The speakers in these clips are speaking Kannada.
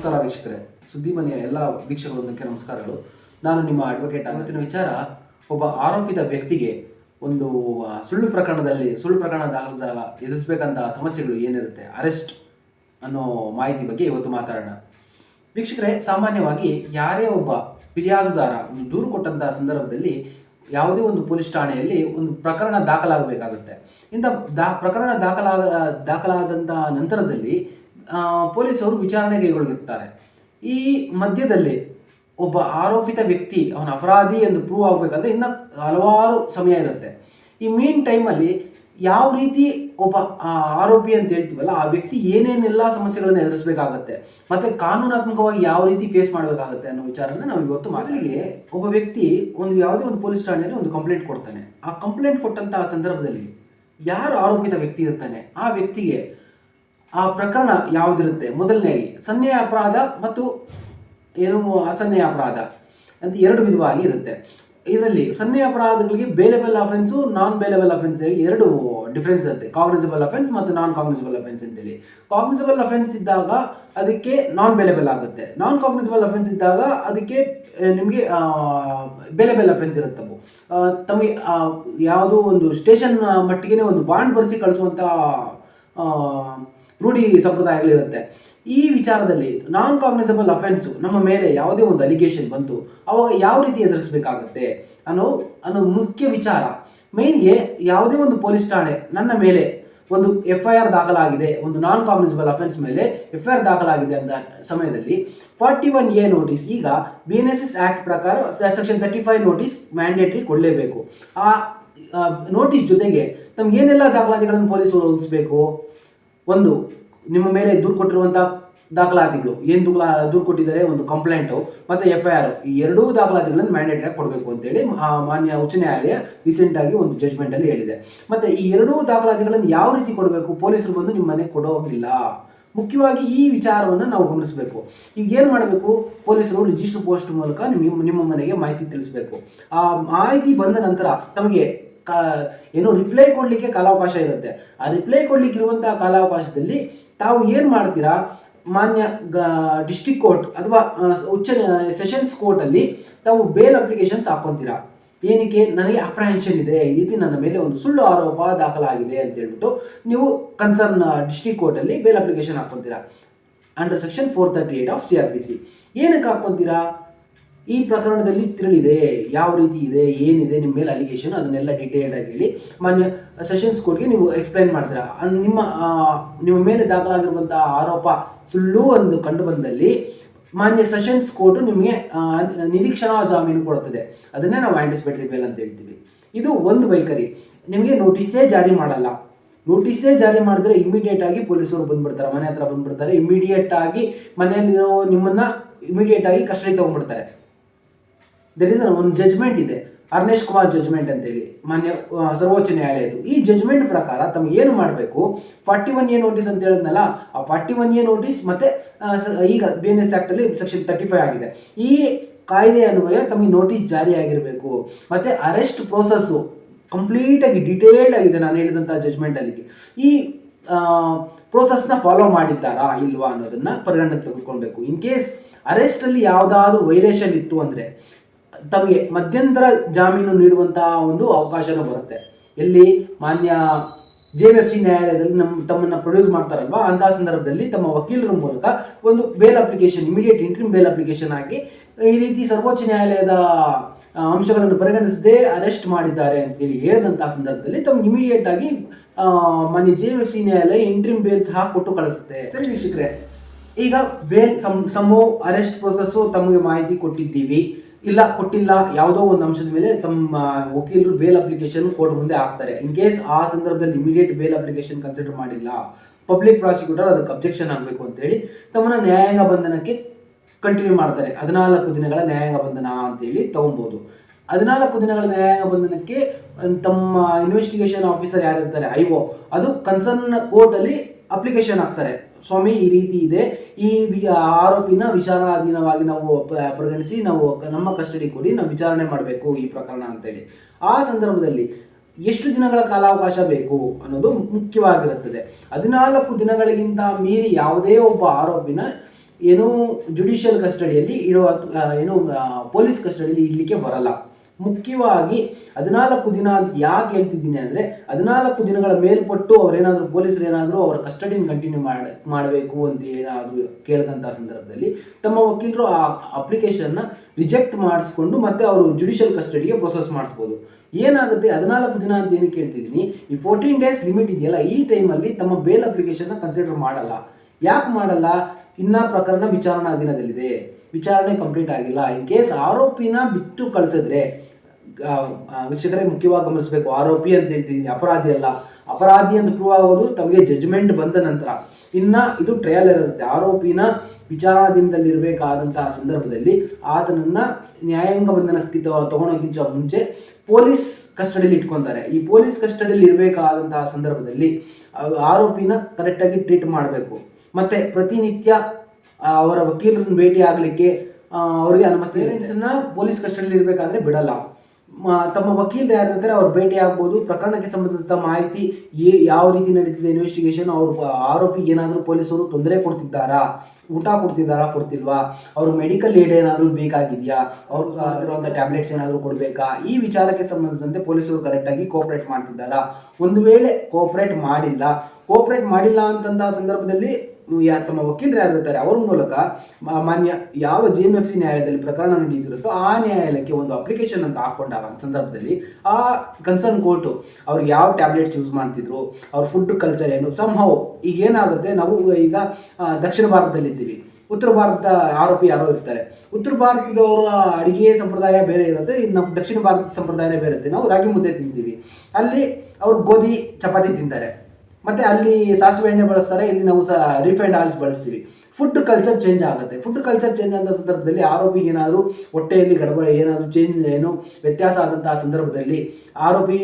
ನಮಸ್ಕಾರ ವೀಕ್ಷಕರೇ. ಸುದ್ದಿ ಮನೆಯ ಎಲ್ಲ ವೀಕ್ಷಕರೊಂದಕ್ಕೆ ನಮಸ್ಕಾರಗಳು. ನಾನು ನಿಮ್ಮ ಅಡ್ವೊಕೇಟ್ ಅವತ್ತಿನ ವಿಚಾರ, ಒಬ್ಬ ಆರೋಪಿತ ವ್ಯಕ್ತಿಗೆ ಒಂದು ಸುಳ್ಳು ಪ್ರಕರಣದಲ್ಲಿ, ಸುಳ್ಳು ಪ್ರಕರಣ ದಾಖಲಿಸಿದಾಗ ಎದುರಿಸಬೇಕಂತ ಸಮಸ್ಯೆಗಳು ಏನಿರುತ್ತೆ ಅರೆಸ್ಟ್ ಅನ್ನೋ ಮಾಹಿತಿ ಬಗ್ಗೆ ಇವತ್ತು ಮಾತಾಡೋಣ. ವೀಕ್ಷಕರೇ, ಸಾಮಾನ್ಯವಾಗಿ ಯಾರೇ ಒಬ್ಬ ಫಿರ್ಯಾದುದಾರ ಒಂದು ದೂರು ಕೊಟ್ಟಂತಹ ಸಂದರ್ಭದಲ್ಲಿ ಯಾವುದೇ ಒಂದು ಪೊಲೀಸ್ ಠಾಣೆಯಲ್ಲಿ ಒಂದು ಪ್ರಕರಣ ದಾಖಲಾಗಬೇಕಾಗುತ್ತೆ. ಇಂಥ ದಾ, ಪ್ರಕರಣ ದಾಖಲಾದ ದಾಖಲಾದಂತಹ ನಂತರದಲ್ಲಿ ಪೊಲೀಸರು ವಿಚಾರಣೆ ಕೈಗೊಳ್ಳುತ್ತಾರೆ. ಈ ಮಧ್ಯದಲ್ಲಿ ಒಬ್ಬ ಆರೋಪಿತ ವ್ಯಕ್ತಿ ಅವನ ಅಪರಾಧಿ ಎಂದು ಪ್ರೂವ್ ಆಗಬೇಕಾದ್ರೆ ಇನ್ನು ಹಲವಾರು ಸಮಯ ಇರುತ್ತೆ. ಈ ಮೀನ್ ಟೈಮಲ್ಲಿ ಯಾವ ರೀತಿ ಒಬ್ಬ ಆರೋಪಿ ಅಂತ ಹೇಳ್ತೀವಲ್ಲ ಆ ವ್ಯಕ್ತಿ ಏನೇನೆಲ್ಲ ಸಮಸ್ಯೆಗಳನ್ನು ಎದುರಿಸಬೇಕಾಗತ್ತೆ ಮತ್ತೆ ಕಾನೂನಾತ್ಮಕವಾಗಿ ಯಾವ ರೀತಿ ಫೇಸ್ ಮಾಡಬೇಕಾಗತ್ತೆ ಅನ್ನೋ ವಿಚಾರನ ನಾವು ಇವತ್ತು ಮೊದಲಿಗೆ ಒಬ್ಬ ವ್ಯಕ್ತಿ ಒಂದು ಯಾವುದೇ ಒಂದು ಪೊಲೀಸ್ ಠಾಣೆಯಲ್ಲಿ ಒಂದು ಕಂಪ್ಲೇಂಟ್ ಕೊಡ್ತಾನೆ. ಆ ಕಂಪ್ಲೇಂಟ್ ಕೊಟ್ಟಂತಹ ಸಂದರ್ಭದಲ್ಲಿ ಯಾರು ಆರೋಪಿತ ವ್ಯಕ್ತಿ ಇರ್ತಾನೆ? ಆ ವ್ಯಕ್ತಿಗೆ ಆ ಪ್ರಕರಣ ಯಾವುದಿರುತ್ತೆ? ಮೊದಲನೇ ಸನ್ನೆಯ ಅಪರಾಧ ಮತ್ತು ಏನು ಅಸನ್ನೆಯ ಅಪರಾಧ ಅಂತ ಎರಡು ವಿಧವಾಗಿ ಇರುತ್ತೆ. ಇದರಲ್ಲಿ ಸನ್ನೆಯ ಅಪರಾಧಗಳಿಗೆ bailable offence non bailable offence ಹೇಳಿ ಎರಡು ಡಿಫ್ರೆನ್ಸ್ ಇರುತ್ತೆ. ಕಾಗ್ನಿಸಬಲ್ ಅಫೆನ್ಸ್ ಮತ್ತು ನಾನ್ ಕಾಗ್ನಿಸಬಲ್ ಅಫೆನ್ಸ್ ಅಂತೇಳಿ. ಕಾಗ್ನಿಸಬಲ್ ಅಫೆನ್ಸ್ ಇದ್ದಾಗ ಅದಕ್ಕೆ ನಾನ್ ಬೇಲೆಬಲ್ ಆಗುತ್ತೆ. ನಾನ್ ಕಾಗ್ನಿಸಬಲ್ ಅಫೆನ್ಸ್ ಇದ್ದಾಗ ಅದಕ್ಕೆ ನಿಮಗೆ ಬೇಲೆಬಲ್ ಅಫೆನ್ಸ್ ಇರುತ್ತವು ತಮಗೆ ಯಾವುದೋ ಒಂದು ಸ್ಟೇಷನ್ ಮಟ್ಟಿಗೆ ಒಂದು ಬಾಂಡ್ ಬರೆಸಿ ಕಳಿಸುವಂಥ ರೂಢಿ ಸಂಪ್ರದಾಯಗಳಿರುತ್ತೆ. ಈ ವಿಚಾರದಲ್ಲಿ ನಾನ್ ಕಾಗ್ನಿಸಬಲ್ ಅಫೆನ್ಸ್ ನಮ್ಮ ಮೇಲೆ ಯಾವುದೇ ಒಂದು ಅಲಿಗೇಷನ್ ಬಂತು ಅವಾಗ ಯಾವ ರೀತಿ ಎದುರಿಸಬೇಕಾಗುತ್ತೆ ಅನ್ನೋ ಅನ್ನೋ ಮುಖ್ಯ ವಿಚಾರ. ಮೇನ್ಗೆ ಯಾವುದೇ ಒಂದು ಪೊಲೀಸ್ ಠಾಣೆ ನನ್ನ ಮೇಲೆ ಒಂದು ಎಫ್ ಐ ಆರ್ ದಾಖಲಾಗಿದೆ, ಒಂದು ನಾನ್ ಕಾಗ್ನಿಸಬಲ್ ಅಫೆನ್ಸ್ ಮೇಲೆ ಎಫ್ ಐ ಆರ್ ದಾಖಲಾಗಿದೆ ಅಂತ ಸಮಯದಲ್ಲಿ ಫಾರ್ಟಿ ಒನ್ ಎ ನೋಟಿಸ್ ಈಗ B N S S act ಪ್ರಕಾರ section thirty five notice mandatory ಕೊಡಲೇಬೇಕು. ಆ ನೋಟಿಸ್ ಜೊತೆಗೆ ನಮ್ಗೆ ಏನೆಲ್ಲ ದಾಖಲಾತಿಗಳನ್ನು ಪೊಲೀಸರು ಒದಗಿಸಬೇಕು? ಒಂದು ನಿಮ್ಮ ಮೇಲೆ ದೂರು ಕೊಟ್ಟಿರುವಂಥ ದಾಖಲಾತಿಗಳು. ಏನು ದೂರ ದೂರು ಕೊಟ್ಟಿದ್ದಾರೆ? ಒಂದು ಕಂಪ್ಲೇಂಟು ಮತ್ತು ಎಫ್ ಐ ಆರ್ ಈ ಎರಡೂ ದಾಖಲಾತಿಗಳನ್ನು ಮ್ಯಾಂಡೇಟರಿ ಆಗಿ ಕೊಡಬೇಕು ಅಂತೇಳಿ ಮಾನ್ಯ ಉಚ್ಚ ನ್ಯಾಯಾಲಯ ರೀಸೆಂಟಾಗಿ ಒಂದು ಜಜ್ಮೆಂಟಲ್ಲಿ ಹೇಳಿದೆ. ಮತ್ತು ಈ ಎರಡೂ ದಾಖಲಾತಿಗಳನ್ನು ಯಾವ ರೀತಿ ಕೊಡಬೇಕು? ಪೊಲೀಸರು ಬಂದು ನಿಮ್ಮ ಮನೆಗೆ ಕೊಡೋಗಿಲ್ಲ ಮುಖ್ಯವಾಗಿ ಈ ವಿಚಾರವನ್ನು ನಾವು ಗಮನಿಸಬೇಕು. ಈಗ ಏನು ಮಾಡಬೇಕು? ಪೊಲೀಸರು ರಿಜಿಸ್ಟರ್ ಪೋಸ್ಟ್ ಮೂಲಕ ನಿಮ್ಮ ನಿಮ್ಮ ಮನೆಗೆ ಮಾಹಿತಿ ತಿಳಿಸಬೇಕು. ಆ ಮಾಹಿತಿ ಬಂದ ನಂತರ ತಮಗೆ ಏನು ರಿಪ್ಲೈ ಕೊಡಲಿಕ್ಕೆ ಕಾಲಾವಕಾಶ ಇರುತ್ತೆ. ಆ ರಿಪ್ಲೈ ಕೊಡ್ಲಿಕ್ಕೆ ಇರುವಂತಹ ಕಾಲಾವಕಾಶದಲ್ಲಿ ತಾವು ಏನು ಮಾಡ್ತೀರಾ? ಮಾನ್ಯ ಡಿಸ್ಟಿಕ್ ಕೋರ್ಟ್ ಅಥವಾ ಉಚ್ಚ ಸೆಷನ್ಸ್ ಕೋರ್ಟ್ ಅಲ್ಲಿ ತಾವು ಬೇಲ್ ಅಪ್ಲಿಕೇಶನ್ಸ್ ಹಾಕೊಂತೀರಾ? ಏನಕ್ಕೆ? ನನಗೆ ಅಪ್ರಹೆನ್ಷನ್ ಇದೆ. ಈ ರೀತಿ ನನ್ನ ಮೇಲೆ ಒಂದು ಸುಳ್ಳು ಆರೋಪ ದಾಖಲಾಗಿದೆ ಅಂತ ಹೇಳ್ಬಿಟ್ಟು ನೀವು ಕನ್ಸರ್ನ್ ಡಿಸ್ಟಿಕ್ ಕೋರ್ಟಲ್ಲಿ bail application ಹಾಕ್ಕೊಂತೀರಾ under section four thirty eight of C R P C ಏನಕ್ಕೆ ಹಾಕ್ಕೊಂತೀರಾ ಈ ಪ್ರಕರಣದಲ್ಲಿ ತಿರುಳಿದೆ, ಯಾವ ರೀತಿ ಇದೆ, ಏನಿದೆ, ನಿಮ್ಮ ಮೇಲೆ ಅಲಿಗೇಷನ್ ಅದನ್ನೆಲ್ಲ ಡೀಟೇಲ್ಡ್ ಆಗಿ ಹೇಳಿ. ಮಾನ್ಯ ಸೆಷನ್ಸ್ ಕೋರ್ಟ್ಗೆ ನೀವು ಎಕ್ಸ್ಪ್ಲೈನ್ ಮಾಡ್ತೀರಾ? ನಿಮ್ಮ ನಿಮ್ಮ ಮೇಲೆ ದಾಖಲಾಗಿರುವಂತಹ ಆರೋಪ ಸುಳ್ಳು ಒಂದು ಕಂಡು ಬಂದಲ್ಲಿ ಮಾನ್ಯ ಸೆಷನ್ಸ್ ಕೋರ್ಟ್ ನಿಮಗೆ ನಿರೀಕ್ಷಣಾ ಜಾಮೀನು ಕೊಡುತ್ತದೆ. ಅದನ್ನೇ ನಾವು ಆಂಟಿಸಿಪೇಟರಿ ಬೇಲ್ ಅಂತ ಹೇಳ್ತೀವಿ. ಇದು ಒಂದು ವೈಖರಿ. ನಿಮಗೆ ನೋಟಿಸೇ ಜಾರಿ ಮಾಡಲ್ಲ. ನೋಟಿಸೇ ಜಾರಿ ಮಾಡಿದ್ರೆ ಇಮಿಡಿಯೇಟ್ ಆಗಿ ಪೊಲೀಸರು ಬಂದ್ಬಿಡ್ತಾರೆ, ಮನೆ ಹತ್ರ ಬಂದ್ಬಿಡ್ತಾರೆ. ಇಮಿಡಿಯೇಟ್ ಆಗಿ ಮನೆಯಲ್ಲಿರೋ ನಿಮ್ಮನ್ನ ಇಮಿಡಿಯೇಟ್ ಆಗಿ ಕಸ್ಟಡಿ ತಗೊಂಡ್ಬಿಡ್ತಾರೆ. ದರ್ ಇಸ್ ಒಂದು ಜಜ್ಮೆಂಟ್ ಇದೆ. ಅರ್ನೇಶ್ ಕುಮಾರ್ ಜಜ್ಮೆಂಟ್ ಅಂತೇಳಿ. ಮಾನ್ಯ ಸರ್ವೋಚ್ಚ ನ್ಯಾಯಾಲಯದ್ದು. ಈ ಜಜ್ಮೆಂಟ್ ಪ್ರಕಾರ ತಮಗೆ ಏನು ಮಾಡಬೇಕು? ಫಾರ್ಟಿ ಒನ್ ಎ ನೋಟಿಸ್ ಅಂತ ಹೇಳಿದ್ನಲ್ಲ, ಆ ಫಾರ್ಟಿ ಒನ್ ಎ ನೋಟಿಸ್ ಮತ್ತೆ ಈಗ ಬಿ ಎನ್ ಎಸ್ ಆ್ಯಕ್ಟಲ್ಲಿ ಸೆಕ್ಷನ್ ತರ್ಟಿ ಫೈವ್ ಆಗಿದೆ. ಈ ಕಾಯ್ದೆ ಅನ್ವಯ ತಮಗೆ ನೋಟಿಸ್ ಜಾರಿ ಆಗಿರಬೇಕು. ಮತ್ತೆ ಅರೆಸ್ಟ್ ಪ್ರೋಸೆಸ್ಸು ಕಂಪ್ಲೀಟಾಗಿ ಡಿಟೇಲ್ಡ್ ಆಗಿದೆ ನಾನು ಹೇಳಿದಂಥ ಜಜ್ಮೆಂಟಲ್ಲಿ ಈ ಪ್ರೋಸೆಸ್ನ ಫಾಲೋ ಮಾಡಿದ್ದಾರಾ ಇಲ್ವಾ ಅನ್ನೋದನ್ನ ಪರಿಗಣನೆ ತೆಗೆದುಕೊಳ್ಬೇಕು. ಇನ್ ಕೇಸ್ ಅರೆಸ್ಟಲ್ಲಿ ಯಾವುದಾದ್ರೂ ವೈಲೇಷನ್ ಇತ್ತು ಅಂದರೆ ತಮಗೆ ಮಧ್ಯಂತರ ಜಾಮೀನು ನೀಡುವಂತಹ ಒಂದು ಅವಕಾಶನೂ ಬರುತ್ತೆ. ಎಲ್ಲಿ ಮಾನ್ಯ ಜೆ ಎಫ್ ಸಿ ನ್ಯಾಯಾಲಯದಲ್ಲಿ ನಮ್ಮ ತಮ್ಮನ್ನ ಪ್ರೊಡ್ಯೂಸ್ ಮಾಡ್ತಾರಲ್ವಾ, ಅಂತಹ ಸಂದರ್ಭದಲ್ಲಿ ತಮ್ಮ ವಕೀಲರ ಮೂಲಕ ಒಂದು bail application immediate interim bail application ಆಗಿ ಈ ರೀತಿ ಸರ್ವೋಚ್ಚ ನ್ಯಾಯಾಲಯದ ಅಂಶಗಳನ್ನು ಪರಿಗಣಿಸದೆ ಅರೆಸ್ಟ್ ಮಾಡಿದ್ದಾರೆ ಅಂತೇಳಿ ಹೇಳಿದಂತಹ ಸಂದರ್ಭದಲ್ಲಿ ತಮ್ಗೆ ಇಮಿಡಿಯೇಟ್ ಆಗಿ ಮಾನ್ಯ ಜೆ ಎಫ್ ಸಿ ನ್ಯಾಯಾಲಯ ಇಂಟ್ರಿಮ್ ಬೇಲ್ ಸಹ ಕೊಟ್ಟು ಕಳಿಸುತ್ತೆ. ಸರಿ ವೀಕ್ಷಕರೇ, ಈಗ bail some some arrest process ತಮಗೆ ಮಾಹಿತಿ ಕೊಟ್ಟಿದ್ದೀವಿ. ಇಲ್ಲ, ಕೊಟ್ಟಿಲ್ಲ, ಯಾವುದೋ ಒಂದು ಅಂಶದ ಮೇಲೆ ತಮ್ಮ ವಕೀಲರು ಬೇಲ್ ಅಪ್ಲಿಕೇಶನ್ ಕೋರ್ಟ್ ಮುಂದೆ ಹಾಕ್ತಾರೆ. ಇನ್ ಕೇಸ್ ಆ ಸಂದರ್ಭದಲ್ಲಿ ಇಮಿಡಿಯೇಟ್ ಬೇಲ್ ಅಪ್ಲಿಕೇಶನ್ ಕನ್ಸಿಡರ್ ಮಾಡಿಲ್ಲ ಪಬ್ಲಿಕ್ ಪ್ರಾಸಿಕ್ಯೂಟರ್ ಅದಕ್ಕೆ ಅಬ್ಜೆಕ್ಷನ್ ಆಗಬೇಕು ಅಂತೇಳಿ ತಮ್ಮನ್ನ ನ್ಯಾಯಾಂಗ ಬಂಧನಕ್ಕೆ ಕಂಟಿನ್ಯೂ ಮಾಡ್ತಾರೆ. ಹದಿನಾಲ್ಕು ದಿನಗಳ ನ್ಯಾಯಾಂಗ ಬಂಧನ ಅಂತೇಳಿ ತಗೊಬೋದು. ಹದಿನಾಲ್ಕು ದಿನಗಳ ನ್ಯಾಯಾಂಗ ಬಂಧನಕ್ಕೆ ತಮ್ಮ ಇನ್ವೆಸ್ಟಿಗೇಷನ್ ಆಫೀಸರ್ ಯಾರಿರ್ತಾರೆ ಐ ಒ ಅದು ಕನ್ಸರ್ನ್ ಕೋರ್ಟಲ್ಲಿ ಅಪ್ಲಿಕೇಶನ್ ಹಾಕ್ತಾರೆ. ಸ್ವಾಮಿ, ಈ ರೀತಿ ಇದೆ. ಈ ಆರೋಪಿನ ವಿಚಾರಣಾಧೀನವಾಗಿ ನಾವು ಪರಿಗಣಿಸಿ ನಾವು ನಮ್ಮ ಕಸ್ಟಡಿ ಕೊಡಿ, ನಾವು ವಿಚಾರಣೆ ಮಾಡಬೇಕು ಈ ಪ್ರಕರಣ ಅಂತೇಳಿ. ಆ ಸಂದರ್ಭದಲ್ಲಿ ಎಷ್ಟು ದಿನಗಳ ಕಾಲಾವಕಾಶ ಬೇಕು ಅನ್ನೋದು ಮುಖ್ಯವಾಗಿರುತ್ತದೆ. ಹದಿನಾಲ್ಕು ದಿನಗಳಿಗಿಂತ ಮೀರಿ ಯಾವುದೇ ಒಬ್ಬ ಆರೋಪಿನ ಏನು ಜುಡಿಷಿಯಲ್ ಕಸ್ಟಡಿಯಲ್ಲಿ ಇಡೋ ಏನು ಪೊಲೀಸ್ ಕಸ್ಟಡಿಯಲ್ಲಿ ಇಡಲಿಕ್ಕೆ ಬರಲ್ಲ. ಮುಖ್ಯವಾಗಿ ಹದಿನಾಲ್ಕು ದಿನ ಅಂತ ಯಾಕೆ ಹೇಳ್ತಿದ್ದೀನಿ ಅಂದರೆ ಹದಿನಾಲ್ಕು ದಿನಗಳ ಮೇಲ್ಪಟ್ಟು ಅವರೇನಾದರೂ ಪೊಲೀಸರು ಏನಾದರೂ ಅವರ ಕಸ್ಟಡಿನ ಕಂಟಿನ್ಯೂ ಮಾಡ, ಮಾಡಬೇಕು ಅಂತ ಏನಾದರೂ ಕೇಳಿದಂಥ ಸಂದರ್ಭದಲ್ಲಿ ತಮ್ಮ ವಕೀಲರು ಆ ಅಪ್ಲಿಕೇಶನ್ನ ರಿಜೆಕ್ಟ್ ಮಾಡಿಸ್ಕೊಂಡು ಮತ್ತೆ ಅವರು ಜುಡಿಷಿಯಲ್ ಕಸ್ಟಡಿಗೆ ಪ್ರೊಸೆಸ್ ಮಾಡಿಸ್ಬೋದು. ಏನಾಗುತ್ತೆ? ಹದಿನಾಲ್ಕು ದಿನ ಅಂತ ಏನು ಕೇಳ್ತಿದ್ದೀನಿ ಈ ಫೋರ್ಟೀನ್ ಡೇಸ್ ಲಿಮಿಟ್ ಇದೆಯಲ್ಲ, ಈ ಟೈಮಲ್ಲಿ ತಮ್ಮ ಬೇಲ್ ಅಪ್ಲಿಕೇಶನ್ನ ಕನ್ಸಿಡರ್ ಮಾಡಲ್ಲ. ಯಾಕೆ ಮಾಡಲ್ಲ? ಇನ್ನ ಪ್ರಕರಣ ವಿಚಾರಣಾಧೀನದಲ್ಲಿದೆ ವಿಚಾರಣೆ ಕಂಪ್ಲೀಟ್ ಆಗಿಲ್ಲ. ಇನ್ ಕೇಸ್ ಆರೋಪಿನ ಬಿಟ್ಟು ಕಳಿಸಿದ್ರೆ ವೀಕ್ಷಕರೇ ಮುಖ್ಯವಾಗಿ ಗಮನಿಸಬೇಕು. ಆರೋಪಿ ಅಂತ ಹೇಳ್ತಿದ್ದೀನಿ, ಅಪರಾಧಿ ಅಲ್ಲ. ಅಪರಾಧಿ ಅಂತ ಪ್ರೂವ್ ಆಗೋದು ತಮಗೆ ಜಜ್ಮೆಂಟ್ ಬಂದ ನಂತರ. ಇನ್ನ ಇದು ಟ್ರಯಲ್ ಇರುತ್ತೆ. ಆರೋಪಿನ ವಿಚಾರಣಾಧೀನದಲ್ಲಿರಬೇಕಾದಂತಹ ಸಂದರ್ಭದಲ್ಲಿ ಆತನನ್ನ ನ್ಯಾಯಾಂಗ ಬಂಧನಕ್ಕೆ ತಗೊಂಡೋಗಿಂತ ಮುಂಚೆ ಪೊಲೀಸ್ ಕಸ್ಟಡಿಯಲ್ಲಿ ಇಟ್ಕೊಂತಾರೆ. ಈ ಪೊಲೀಸ್ ಕಸ್ಟಡಿಯಲ್ಲಿ ಇರಬೇಕಾದಂತಹ ಸಂದರ್ಭದಲ್ಲಿ ಆರೋಪಿನ ಕರೆಕ್ಟಾಗಿ ಟ್ರೀಟ್ ಮಾಡಬೇಕು. ಮತ್ತೆ ಪ್ರತಿನಿತ್ಯ ಅವರ ವಕೀಲರನ್ನು ಭೇಟಿ ಆಗಲಿಕ್ಕೆ ಅವರಿಗೆ ಅನುಮತಿ ಪೇರೆಂಟ್ಸನ್ನ ಪೊಲೀಸ್ ಕಸ್ಟಡಿಯಲ್ಲಿ ಇರಬೇಕಾದ್ರೆ ಬಿಡಲ್ಲ. ತಮ್ಮ ವಕೀಲರು ಯಾರು ಅವ್ರು ಭೇಟಿ ಆಗ್ಬೋದು. ಪ್ರಕರಣಕ್ಕೆ ಸಂಬಂಧಿಸಿದ ಮಾಹಿತಿ ಏ ಯಾವ ರೀತಿ ನಡೀತಿದೆ ಇನ್ವೆಸ್ಟಿಗೇಷನ್ ಅವರು ಆರೋಪಿಗೆ ಏನಾದರೂ ಪೊಲೀಸರು ತೊಂದರೆ ಕೊಡ್ತಿದ್ದಾರಾ? ಊಟ ಕೊಡ್ತಿದ್ದಾರಾ? ಕೊಡ್ತಿಲ್ವಾ? ಅವರು ಮೆಡಿಕಲ್ ಏಡ್ ಏನಾದರೂ ಬೇಕಾಗಿದೆಯಾ? ಅವ್ರು ಅದರಂಥ ಟ್ಯಾಬ್ಲೆಟ್ಸ್ ಏನಾದರೂ ಕೊಡಬೇಕಾ? ಈ ವಿಚಾರಕ್ಕೆ ಸಂಬಂಧಿಸಿದಂತೆ ಪೊಲೀಸರು ಕರೆಕ್ಟಾಗಿ ಕೋಆಪರೇಟ್ ಮಾಡ್ತಿದ್ದಾರಾ? ಒಂದು ವೇಳೆ ಕೋಆಪರೇಟ್ ಮಾಡಿಲ್ಲ ಕೋಆಪರೇಟ್ ಮಾಡಿಲ್ಲ ಅಂತಂದ ಸಂದರ್ಭದಲ್ಲಿ ಯಾ ತಮ್ಮ ವಕೀಲರು ಯಾರಿರ್ತಾರೆ ಅವರ ಮೂಲಕ ಮಾನ್ಯ ಯಾವ ಜೆ ಎಂ ಎಫ್ ಸಿ ನ್ಯಾಯಾಲಯದಲ್ಲಿ ಪ್ರಕರಣ ನಡೀತಿರುತ್ತೋ ಆ ನ್ಯಾಯಾಲಯಕ್ಕೆ ಒಂದು ಅಪ್ಲಿಕೇಶನ್ ಅಂತ ಹಾಕೊಂಡಾಗ ಸಂದರ್ಭದಲ್ಲಿ ಆ ಕನ್ಸರ್ನ್ ಕೋರ್ಟು ಅವ್ರು ಯಾವ ಟ್ಯಾಬ್ಲೆಟ್ಸ್ ಯೂಸ್ ಮಾಡ್ತಿದ್ರು, ಅವ್ರ ಫುಡ್ ಕಲ್ಚರ್ ಏನು ಸಂಹವ್ ಈಗ ಏನಾಗುತ್ತೆ, ನಾವು ಈಗ ದಕ್ಷಿಣ ಭಾರತದಲ್ಲಿದ್ದೀವಿ. ಉತ್ತರ ಭಾರತದ ಆರೋಪಿ ಯಾರೋ ಇರ್ತಾರೆ. ಉತ್ತರ ಭಾರತದವರ ಅಡಿಗೆ ಸಂಪ್ರದಾಯ ಬೇರೆ ಇರುತ್ತೆ, ಇನ್ನು ನಮ್ಮ ದಕ್ಷಿಣ ಭಾರತದ ಸಂಪ್ರದಾಯನೇ ಬೇರೆ ಇರುತ್ತೆ. ನಾವು ರಾಗಿ ಮುದ್ದೆ ತಿಂತೀವಿ. ಅಲ್ಲಿ ಅವರು ಗೋಧಿ, ಚಪಾತಿ ತಿಂತಾರೆ. ಮತ್ತೆ ಅಲ್ಲಿ ಸಾಸಿವೆ ಎಣ್ಣೆ ಬಳಸ್ತಾರೆ, ಇಲ್ಲಿ ನಾವು ಸಹ ರಿಫೈಂಡ್ ಆಯಿಲ್ಸ್ ಬಳಸ್ತೀವಿ. ಫುಡ್ ಕಲ್ಚರ್ ಚೇಂಜ್ ಆಗುತ್ತೆ. ಫುಡ್ ಕಲ್ಚರ್ ಚೇಂಜ್ ಆದ ಸಂದರ್ಭದಲ್ಲಿ ಆರೋಪಿಗೆ ಏನಾದರೂ ಹೊಟ್ಟೆಯಲ್ಲಿ ಗಡಬಡ ಏನಾದರೂ ಚೇಂಜ್ ಏನು ವ್ಯತ್ಯಾಸ ಆದಂತಹ ಸಂದರ್ಭದಲ್ಲಿ ಆರೋಪಿ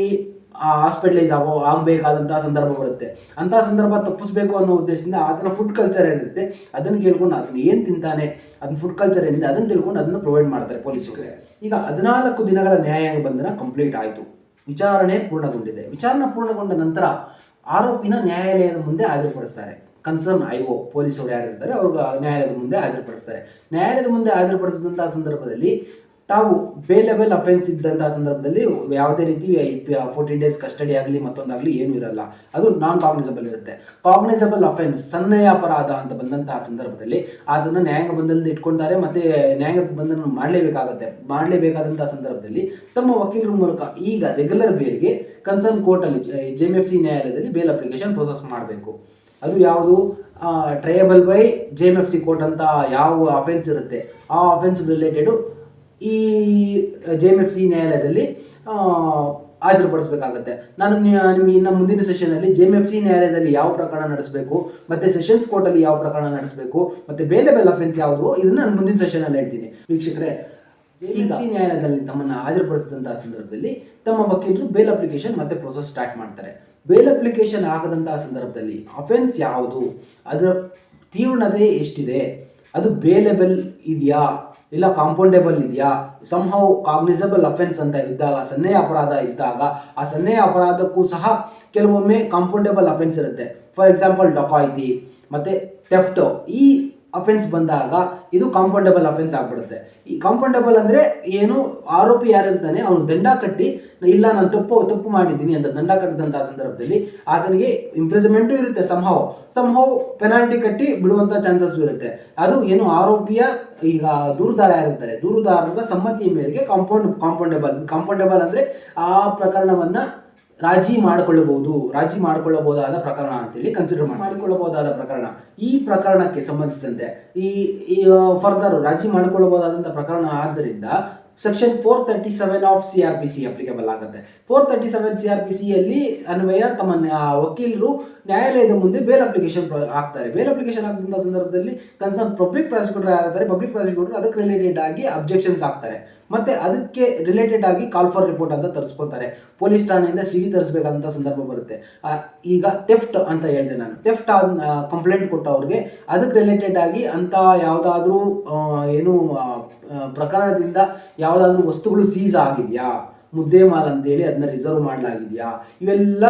ಹಾಸ್ಪಿಟಲೈಸ್ ಆಗೋ, ಆಗಬೇಕಾದಂತಹ ಸಂದರ್ಭ ಬರುತ್ತೆ. ಅಂತಹ ಸಂದರ್ಭ ತಪ್ಪಿಸ್ಬೇಕು ಅನ್ನೋ ಉದ್ದೇಶದಿಂದ ಆತನ ಫುಡ್ ಕಲ್ಚರ್ ಏನಿರುತ್ತೆ, ಅದನ್ನು ಕೇಳ್ಕೊಂಡು ಅದನ್ನ ಏನು ತಿಂತಾನೆ, ಅದನ್ನ ಫುಡ್ ಕಲ್ಚರ್ ಏನಿದೆ ಅದನ್ನು ತಿಳ್ಕೊಂಡು ಅದನ್ನು ಪ್ರೊವೈಡ್ ಮಾಡ್ತಾರೆ ಪೊಲೀಸರಿಗೆ ಈಗ ಹದಿನಾಲ್ಕು ದಿನಗಳ ನ್ಯಾಯಾಂಗ ಬಂಧನ ಕಂಪ್ಲೀಟ್ ಆಯಿತು. ವಿಚಾರಣೆ ಪೂರ್ಣಗೊಂಡಿದೆ. ವಿಚಾರಣೆ ಪೂರ್ಣಗೊಂಡ ನಂತರ ಆರೋಪಿನ ನ್ಯಾಯಾಲಯದ ಮುಂದೆ ಹಾಜರುಪಡಿಸ್ತಾರೆ. ಕನ್ಸರ್ನ್, ಐ ಒ, ಪೊಲೀಸರು ಯಾರಿರ್ತಾರೆ, ಅವ್ರಿಗೆ ನ್ಯಾಯಾಲಯದ ಮುಂದೆ ಹಾಜರುಪಡಿಸ್ತಾರೆ. ನ್ಯಾಯಾಲಯದ ಮುಂದೆ ಹಾಜರುಪಡಿಸಿದಂತಹ ಸಂದರ್ಭದಲ್ಲಿ ತಾವು ಬೇಲೆಬಲ್ ಅಫೆನ್ಸ್ ಇದ್ದಂತಹ ಸಂದರ್ಭದಲ್ಲಿ ಯಾವುದೇ ರೀತಿ ಫೋರ್ಟೀನ್ ಡೇಸ್ ಕಸ್ಟಡಿ ಆಗಲಿ ಮತ್ತೊಂದಾಗಲಿ ಏನೂ ಇರಲ್ಲ. ಅದು ನಾನ್ ಕಾಗ್ನಿಸಬಲ್ ಇರುತ್ತೆ. ಕಾಗ್ನಿಸಬಲ್ ಅಫೆನ್ಸ್ ಸನ್ನೆಯ ಅಪರಾಧ ಅಂತ ಬಂದಂತಹ ಸಂದರ್ಭದಲ್ಲಿ ಅದನ್ನು ನ್ಯಾಯಾಂಗ ಬಂಧನದಲ್ಲಿ ಇಟ್ಕೊಳ್ತಾರೆ ಮತ್ತೆ ನ್ಯಾಯಾಂಗ ಬಂಧನ ಮಾಡಲೇಬೇಕಾಗುತ್ತೆ. ಮಾಡಲೇಬೇಕಾದಂತಹ ಸಂದರ್ಭದಲ್ಲಿ ತಮ್ಮ ವಕೀಲರ ಮೂಲಕ ಈಗ ರೆಗ್ಯುಲರ್ ಬೇಲ್ಗೆ ಕನ್ಸರ್ನ್ ಕೋರ್ಟಲ್ಲಿ ಜೆ ಎಫ್ ಸಿ ನ್ಯಾಯಾಲಯದಲ್ಲಿ ಬೇಲ್ ಅಪ್ಲಿಕೇಶನ್ ಪ್ರೊಸೆಸ್ ಮಾಡಬೇಕು. ಅದು ಯಾವುದು? Triable by J M F C court ಅಂತ ಯಾವ ಅಫೆನ್ಸ್ ಇರುತ್ತೆ? ಆ ಅಫೆನ್ಸ್ ರಿಲೇಟೆಡು ಈ ಜೆ ಎಂ ಎಫ್ ಸಿ ನ್ಯಾಯಾಲಯದಲ್ಲಿ ಹಾಜರುಪಡಿಸಬೇಕಾಗತ್ತೆ. ನಾನು ನಿಮಗೆ ಇನ್ನು ಮುಂದಿನ ಸೆಷನಲ್ಲಿ ಜೆ ಎಂ ಎಫ್ ಸಿ ನ್ಯಾಯಾಲಯದಲ್ಲಿ ಯಾವ ಪ್ರಕರಣ ನಡೆಸಬೇಕು ಮತ್ತು ಸೆಷನ್ಸ್ ಕೋರ್ಟಲ್ಲಿ ಯಾವ ಪ್ರಕರಣ ನಡೆಸಬೇಕು ಮತ್ತು ಬೇರೆ ಬೇರೆ ಅಫೆನ್ಸ್ ಯಾವುದು ಇದನ್ನು ನಾನು ಮುಂದಿನ ಸೆಷನಲ್ಲಿ ಹೇಳ್ತೀನಿ. ವೀಕ್ಷಕರೇ ಈಗ ಸಿ ನ್ಯಾಯಾಲಯದಲ್ಲಿ ತಮ್ಮನ್ನು ಹಾಜರುಪಡಿಸಿದಂತಹ ಸಂದರ್ಭದಲ್ಲಿ ತಮ್ಮ ವಕೀಲರು ಬೇಲ್ ಅಪ್ಲಿಕೇಶನ್ ಮತ್ತು ಪ್ರೊಸೆಸ್ ಸ್ಟಾರ್ಟ್ ಮಾಡ್ತಾರೆ. ಬೇಲ್ ಅಪ್ಲಿಕೇಶನ್ ಆಗದಂತಹ ಸಂದರ್ಭದಲ್ಲಿ ಅಫೆನ್ಸ್ ಯಾವುದು ಅದರ ತೀವ್ರತೆ ಎಷ್ಟಿದೆ ಅದು ಬೇಲೆಬಲ್ ಇದೆಯಾ ಇಲ್ಲ ಕಾಂಪೌಂಡೇಬಲ್ ಇದೆಯಾ? ಸಂಹೌ ಕಾಗ್ನಿಸಬಲ್ ಅಫೆನ್ಸ್ ಅಂತ ಇದ್ದಾಗ, ಸನ್ನೆಯ ಅಪರಾಧ ಇದ್ದಾಗ, ಆ ಸನ್ನೆಯ ಅಪರಾಧಕ್ಕೂ ಸಹ ಕೆಲವೊಮ್ಮೆ ಕಾಂಪೌಂಡೇಬಲ್ ಅಫೆನ್ಸ್ ಇರುತ್ತೆ. ಫಾರ್ ಎಕ್ಸಾಂಪಲ್ ಡಕಾಯಿತಿ ಮತ್ತೆ ಟೆಫ್ಟ್ ಈ ಅಫೆನ್ಸ್ ಬಂದಾಗ ಇದು ಕಾಂಪೌಂಡಬಲ್ ಅಫೆನ್ಸ್ ಆಗ್ಬಿಡುತ್ತೆ. ಈ ಕಾಂಪೌಂಡಬಲ್ ಅಂದ್ರೆ ಏನು ಆರೋಪಿ ಯಾರಿರ್ತಾನೆ, ಅವನು ದಂಡ ಕಟ್ಟಿ ಇಲ್ಲ, ನಾನು ತಪ್ಪು ತಪ್ಪು ಮಾಡಿದ್ದೀನಿ ಅಂತ ದಂಡ ಕಟ್ಟಿದಂತಹ ಸಂದರ್ಭದಲ್ಲಿ ಆತನಿಗೆ ಇಂಪ್ರಿಸನ್ಮೆಂಟು ಇರುತ್ತೆ ಸಂಹವ್ ಸಂಹವ್ ಪೆನಾಲ್ಟಿ ಕಟ್ಟಿ ಬಿಡುವಂತ ಚಾನ್ಸಸ್ ಇರುತ್ತೆ. ಅದು ಏನು ಆರೋಪಿಯ ಈಗ ದೂರುದಾರ ಯಾರಿರ್ತಾರೆ, ದೂರುದಾರರ ಸಮ್ಮತಿಯ ಮೇರೆಗೆ ಕಾಂಪೌಂಡ್ ಕಾಂಪೌಂಡಬಲ್ ಕಾಂಪೌಂಡಬಲ್ ಅಂದ್ರೆ ಆ ಪ್ರಕರಣವನ್ನ ರಾಜಿ ಮಾಡಿಕೊಳ್ಳಬಹುದು, ರಾಜಿ ಮಾಡಿಕೊಳ್ಳಬಹುದಾದ ಪ್ರಕರಣ ಅಂತೇಳಿ ಕನ್ಸಿಡರ್ ಮಾಡಿಕೊಳ್ಳಬಹುದಾದ ಪ್ರಕರಣ. ಈ ಪ್ರಕರಣಕ್ಕೆ ಸಂಬಂಧಿಸಿದಂತೆ ಈ ಫರ್ದರ್ ರಾಜಿ ಮಾಡಿಕೊಳ್ಳಬಹುದಾದಂಥ ಪ್ರಕರಣ ಆದ್ದರಿಂದ section four thirty seven of C R P C applicable ಆಗುತ್ತೆ. Four thirty seven C R P ಸಿಯಲ್ಲಿ ಅನ್ವಯ ತಮ್ಮ ವಕೀಲರು ನ್ಯಾಯಾಲಯದ ಮುಂದೆ ಬೇಲ್ ಅಪ್ಲಿಕೇಶನ್ ಹಾಕ್ತಾರೆ. ಬೇಲ್ ಅಪ್ಲಿಕೇಶನ್ ಹಾಕಿದಂಥ ಸಂದರ್ಭದಲ್ಲಿ ಕನ್ಸರ್ನ್ ಪಬ್ಲಿಕ್ ಪ್ರಾಸಿಕ್ಯೂಟರ್ ಯಾರಾದರೆ ಪಬ್ಲಿಕ್ ಪ್ರಾಸಿಕ್ಯೂಟರ್ ಅದಕ್ಕೆ ರಿಲೇಟೆಡ್ ಆಗಿ ಅಬ್ಜೆಕ್ಷನ್ಸ್ ಹಾಕ್ತಾರೆ. ಮತ್ತೆ ಅದಕ್ಕೆ ರಿಲೇಟೆಡ್ ಆಗಿ ಕಾಲ್ ಫಾರ್ ರಿಪೋರ್ಟ್ ಅಂತ ತರಿಸ್ಕೊತಾರೆ. ಪೊಲೀಸ್ ಠಾಣೆಯಿಂದ ಸಿಡಿ ತರಿಸಬೇಕಂತ ಸಂದರ್ಭ ಬರುತ್ತೆ. ಈಗ ಟೆಫ್ಟ್ ಅಂತ ಹೇಳಿದೆ ನಾನು. ಟೆಫ್ಟ್ ಕಂಪ್ಲೇಂಟ್ ಕೊಟ್ಟವ್ರಿಗೆ ಅದಕ್ಕೆ ರಿಲೇಟೆಡ್ ಆಗಿ ಅಂತ ಯಾವುದಾದ್ರೂ ಏನು ಪ್ರಕರಣದಿಂದ ಯಾವುದಾದ್ರೂ ವಸ್ತುಗಳು ಸೀಸ್ ಆಗಿದೆಯಾ? ಮುದ್ದೆ ಮಾಲ್ ಅಂತೇಳಿ ಅದನ್ನ ರಿಸರ್ವ್ ಮಾಡಲಾಗಿದೆಯಾ? ಇವೆಲ್ಲ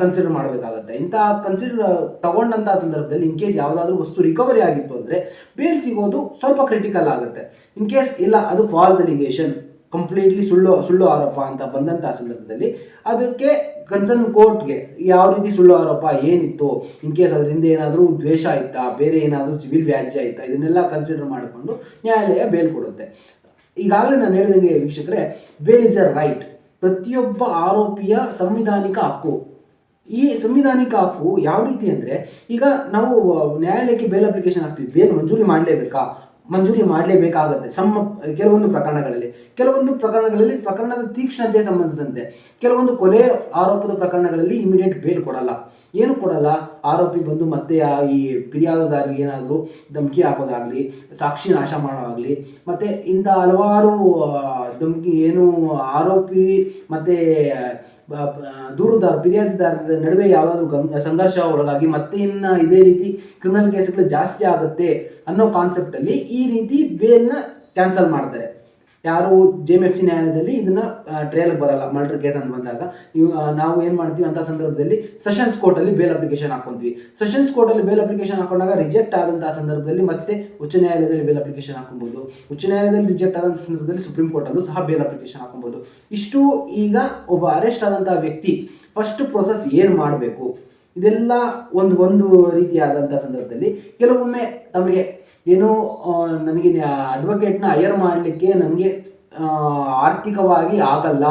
ಕನ್ಸಿಡರ್ ಮಾಡಬೇಕಾಗತ್ತೆ. ಇಂಥ ಕನ್ಸಿಡರ್ ತಗೊಂಡಂಥ ಸಂದರ್ಭದಲ್ಲಿ ಇನ್ ಕೇಸ್ ಯಾವುದಾದ್ರೂ ವಸ್ತು ರಿಕವರಿ ಆಗಿತ್ತು ಅಂದರೆ ಬೇಲ್ ಸಿಗೋದು ಸ್ವಲ್ಪ ಕ್ರಿಟಿಕಲ್ ಆಗುತ್ತೆ. ಇನ್ ಕೇಸ್ ಇಲ್ಲ ಅದು ಫಾಲ್ಸ್ ಅಲಿಗೇಷನ್ ಕಂಪ್ಲೀಟ್ಲಿ ಸುಳ್ಳು ಸುಳ್ಳು ಆರೋಪ ಅಂತ ಬಂದಂಥ ಸಂದರ್ಭದಲ್ಲಿ, ಅದಕ್ಕೆ ಕನ್ಸರ್ನ್ ಕೋರ್ಟ್ಗೆ ಯಾವ ರೀತಿ ಸುಳ್ಳು ಆರೋಪ ಏನಿತ್ತು ಇನ್ ಕೇಸ್ ಅದರಿಂದ ಏನಾದರೂ ದ್ವೇಷ ಇತ್ತಾ ಬೇರೆ ಏನಾದರೂ ಸಿವಿಲ್ ವ್ಯಾಜ್ಯ ಆಯಿತಾ, ಇದನ್ನೆಲ್ಲ ಕನ್ಸಿಡರ್ ಮಾಡಿಕೊಂಡು ನ್ಯಾಯಾಲಯ ಬೇಲ್ ಕೊಡುತ್ತೆ. ಈಗಾಗಲೇ ನಾನು ಹೇಳಿದಂಗೆ ವೀಕ್ಷಕರೇ ಬೇಲ್ ಇಸ್ ಎ ರೈಟ್ ಪ್ರತಿಯೊಬ್ಬ ಆರೋಪಿಯ ಸಂವಿಧಾನಿಕ ಹಕ್ಕು. ಈ ಸಂವಿಧಾನಿಕ ಹಕ್ಕು ಯಾವ ರೀತಿ ಅಂದರೆ, ಈಗ ನಾವು ನ್ಯಾಯಾಲಯಕ್ಕೆ ಬೇಲ್ ಅಪ್ಲಿಕೇಶನ್ ಹಾಕ್ತೀವಿ ಬೇಲ್ ಮಂಜೂರಿ ಮಾಡಲೇಬೇಕಾ? ಮಂಜೂರಿ ಮಾಡಲೇಬೇಕಾಗುತ್ತೆ. ಸಮ್ಮ, ಕೆಲವೊಂದು ಪ್ರಕರಣಗಳಲ್ಲಿ. ಕೆಲವೊಂದು ಪ್ರಕರಣಗಳಲ್ಲಿ ಪ್ರಕರಣದ ತೀಕ್ಷ್ಣತೆ ಸಂಬಂಧಿಸಿದಂತೆ. ಕೆಲವೊಂದು ಕೊಲೆ ಆರೋಪದ ಪ್ರಕರಣಗಳಲ್ಲಿ ಇಮಿಡಿಯೇಟ್ ಬೇಲ್ ಕೊಡಲ್ಲ. ಏನು ಕೊಡಲ್ಲ? ಆರೋಪಿ ಬಂದು ಮತ್ತೆ ಈ ಫಿರ್ಯಾದುದಾರರಿಗೆ ಏನಾದರೂ ಧಮಕಿ ಹಾಕೋದಾಗಲಿ, ಸಾಕ್ಷಿ ನಾಶ ಮಾಡೋದಾಗಲಿ, ಮತ್ತು ಇಂಥ ಹಲವಾರು ಧಮಕಿ ಏನು ಆರೋಪಿ ಮತ್ತು ದೂರುದಾರ ಫಿರ್ಯಾದಿದಾರರ ನಡುವೆ ಯಾವುದಾದ್ರೂ ಗಂ, ಸಂಘರ್ಷ ಒಳಗಾಗಿ ಮತ್ತೆ ಇನ್ನು ಇದೇ ರೀತಿ ಕ್ರಿಮಿನಲ್ ಕೇಸ್ಗಳು ಜಾಸ್ತಿ ಆಗುತ್ತೆ ಅನ್ನೋ ಕಾನ್ಸೆಪ್ಟಲ್ಲಿ ಈ ರೀತಿ ಬೇಲ್ನ ಕ್ಯಾನ್ಸಲ್ ಮಾಡ್ತಾರೆ. ಯಾರು ಜೆ ಎಂ ಎಫ್ ಸಿ ನ್ಯಾಯಾಲಯದಲ್ಲಿ ಇದನ್ನ ಟ್ರಯಲ್ಗೆ ಬರಲ್ಲ ಮರ್ಡರ್ ಕೇಸ್ ಅಂತ ಬಂದಾಗ. ನಾವು ಏನು ಮಾಡ್ತೀವಿ ಅಂತ ಸಂದರ್ಭದಲ್ಲಿ ಸೆಷನ್ಸ್ ಕೋರ್ಟಲ್ಲಿ ಬೇಲ್ ಅಪ್ಲಿಕೇಶನ್ ಹಾಕೊಂತೀವಿ. ಸೆಷನ್ಸ್ ಕೋರ್ಟಲ್ಲಿ ಬೇಲ್ ಅಪ್ಲಿಕೇಶನ್ ಹಾಕೊಂಡಾಗ ರಿಜೆಕ್ಟ್ ಆದಂತಹ ಸಂದರ್ಭದಲ್ಲಿ ಮತ್ತೆ ಉಚ್ಚ ನ್ಯಾಯಾಲಯದಲ್ಲಿ ಬೇಲ್ ಅಪ್ಲಿಕೇಶನ್ ಹಾಕೊಬಹುದು ಉಚ್ಚ ನ್ಯಾಯಾಲಯದಲ್ಲಿ ರಿಜೆಕ್ಟ್ ಆದಂಥ ಸಂದರ್ಭದಲ್ಲಿ ಸುಪ್ರೀಂ ಕೋರ್ಟಲ್ಲೂ ಸಹ ಬೇಲ್ ಅಪ್ಲಿಕೇಶನ್ ಹಾಕೊಬಹುದು ಇಷ್ಟು ಈಗ ಒಬ್ಬ ಅರೆಸ್ಟ್ ಆದಂತಹ ವ್ಯಕ್ತಿ ಫಸ್ಟ್ ಪ್ರೊಸೆಸ್ ಏನು ಮಾಡಬೇಕು? ಇದೆಲ್ಲ ಒಂದು ಒಂದು ರೀತಿಯಾದಂಥ ಸಂದರ್ಭದಲ್ಲಿ ಕೆಲವೊಮ್ಮೆ ತಮಗೆ ಏನು ನನಗೆ ಅಡ್ವೊಕೇಟ್ನ ಹೈಯರ್ ಮಾಡಲಿಕ್ಕೆ ನನಗೆ ಆರ್ಥಿಕವಾಗಿ ಆಗಲ್ಲ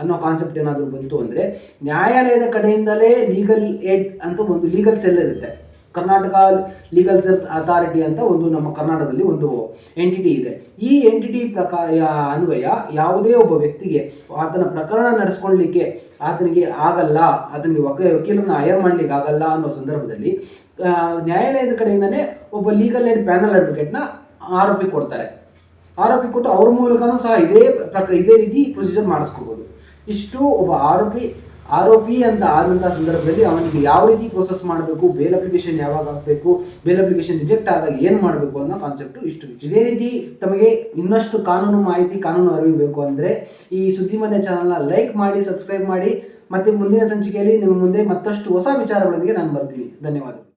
ಅನ್ನೋ ಕಾನ್ಸೆಪ್ಟ್ ಏನಾದರೂ ಬಂತು ಅಂದರೆ ನ್ಯಾಯಾಲಯದ ಕಡೆಯಿಂದಲೇ ಲೀಗಲ್ ಏಡ್ ಅಂತ ಒಂದು ಲೀಗಲ್ ಸೆಲ್ ಇರುತ್ತೆ. ಕರ್ನಾಟಕ ಲೀಗಲ್ ಸೆಲ್ ಅಥಾರಿಟಿ ಅಂತ ಒಂದು ನಮ್ಮ ಕರ್ನಾಟಕದಲ್ಲಿ ಒಂದು ಎಂಟಿಟಿ ಇದೆ. ಈ ಎಂಟಿಟಿ ಪ್ರಕಾರ ಅನ್ವಯ ಯಾವುದೇ ಒಬ್ಬ ವ್ಯಕ್ತಿಗೆ ಆತನ ಪ್ರಕರಣ ನಡೆಸ್ಕೊಳ್ಳಿಕ್ಕೆ ಆತನಿಗೆ ಆಗಲ್ಲ, ಆತನಿಗೆ ವಕ ಹೈಯರ್ ಮಾಡ್ಲಿಕ್ಕೆ ಆಗಲ್ಲ ಅನ್ನೋ ಸಂದರ್ಭದಲ್ಲಿ ನ್ಯಾಯಾಲಯದ ಕಡೆಯಿಂದನೇ ಒಬ್ಬ ಲೀಗಲ್ ಏಡ್ ಪ್ಯಾನಲ್ ಅಡ್ವೊಕೇಟ್ನ ಆರೋಪಿ ಕೊಡ್ತಾರೆ. ಆರೋಪಿ ಕೊಟ್ಟು ಅವ್ರ ಮೂಲಕನೂ ಸಹ ಇದೇ ಪ್ರಕ, ಇದೇ ರೀತಿ ಪ್ರೊಸೀಜರ್ ಮಾಡಿಸ್ಕೋಬೋದು. ಇಷ್ಟು ಒಬ್ಬ ಆರೋಪಿ ಆರೋಪಿ ಅಂತ ಆದಂಥ ಸಂದರ್ಭದಲ್ಲಿ ಅವನಿಗೆ ಯಾವ ರೀತಿ ಪ್ರೊಸೆಸ್ ಮಾಡಬೇಕು ಬೇಲ್ ಅಪ್ಲಿಕೇಶನ್ ಯಾವಾಗ ಹಾಕಬೇಕು ಬೇಲ್ ಅಪ್ಲಿಕೇಶನ್ ರಿಜೆಕ್ಟ್ ಆದಾಗ ಏನು ಮಾಡಬೇಕು ಅನ್ನೋ ಕಾನ್ಸೆಪ್ಟು ಇಷ್ಟು ಇದೇ ರೀತಿ ತಮಗೆ ಇನ್ನಷ್ಟು ಕಾನೂನು ಮಾಹಿತಿ, ಕಾನೂನು ಅರಿವು ಬೇಕು ಅಂದರೆ ಈ ಸುದ್ದಿ ಮನೆ ಚಾನಲ್ನ ಲೈಕ್ ಮಾಡಿ ಸಬ್ಸ್ಕ್ರೈಬ್ ಮಾಡಿ. ಮತ್ತು ಮುಂದಿನ ಸಂಚಿಕೆಯಲ್ಲಿ ನಿಮ್ಮ ಮುಂದೆ ಮತ್ತಷ್ಟು ಹೊಸ ವಿಚಾರಗಳೊಂದಿಗೆ ನಾನು ಬರ್ತೀನಿ. ಧನ್ಯವಾದಗಳು.